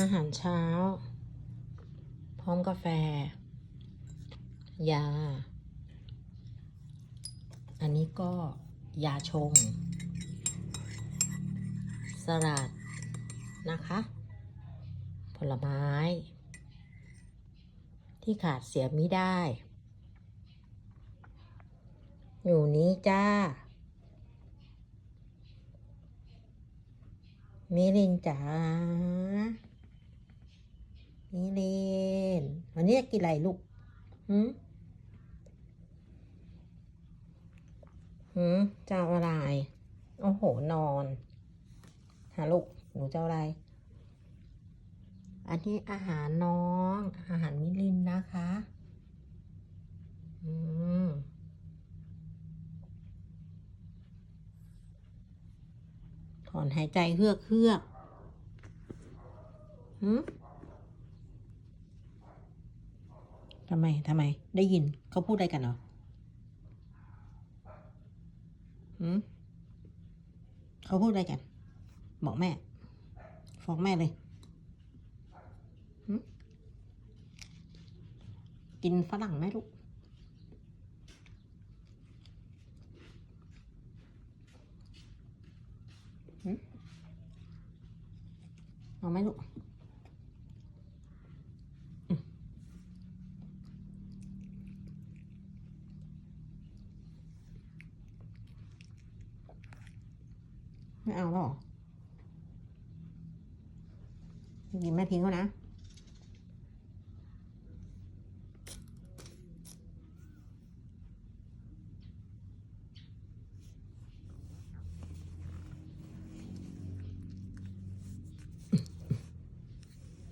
อาหารเช้า พร้อมกาแฟ ยา อันนี้ก็ยาชง สลัดนะคะ ผลไม้ ที่ขาดเสียไม่ได้ อยู่นี้จ้ามิลินจ๋า มิลินวันนี้จะกินอะไรลูกหืมหืมจะอาอะไรโอ้โห นอนหาลูก หนูจะเอาอะไร อันนี้อาหารน้อง อาหารมิลินนะคะ อืมถอนหายใจเฮือกเฮือกหืม ทำไม ทำไม ได้ยิน เขาพูดอะไรกันเหรอหืมเขาพูดอะไรกัน บอกแม่ ฟ้องแม่เลยหืมกินฝรั่งไหมลูกเอาไหมลูก ไม่เอาหรอกินแม่ทิ้งเขานะ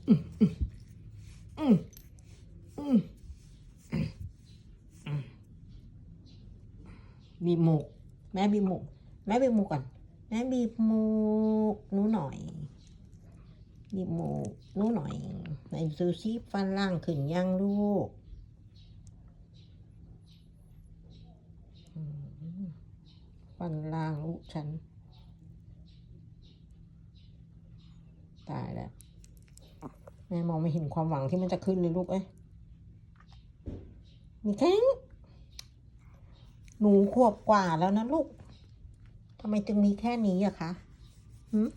อืมอืมอืมบีบหมูกแม่บีบหมูกแม่บีบหมูกก่อน แม่บีบหมูกหนูหน่อย บีบหมูกหนูหน่อยไหนดูซิฟันล่างขึ้นยังลูกฟันล่างลูกฉัน ตายแล้วแม่มองไม่เห็นความหวังที่มันจะขึ้นเลยลูกเอ้ยมีแข้งหนูขวบกว่าแล้วนะลูก ทำไมจึงมีแค่นี้อะคะหืม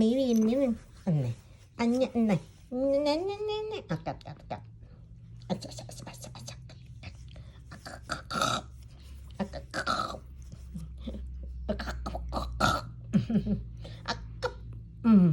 มีรีนนิดนึงอันไหนอันเนี้ยอันไหนเน่เน่เน่เน่อะกัดกัดกัดอะจะจะจะจะจะกักกัดอักกัดกักกัดอักกัดกัดอักกัดกักกัดอักกัดอืม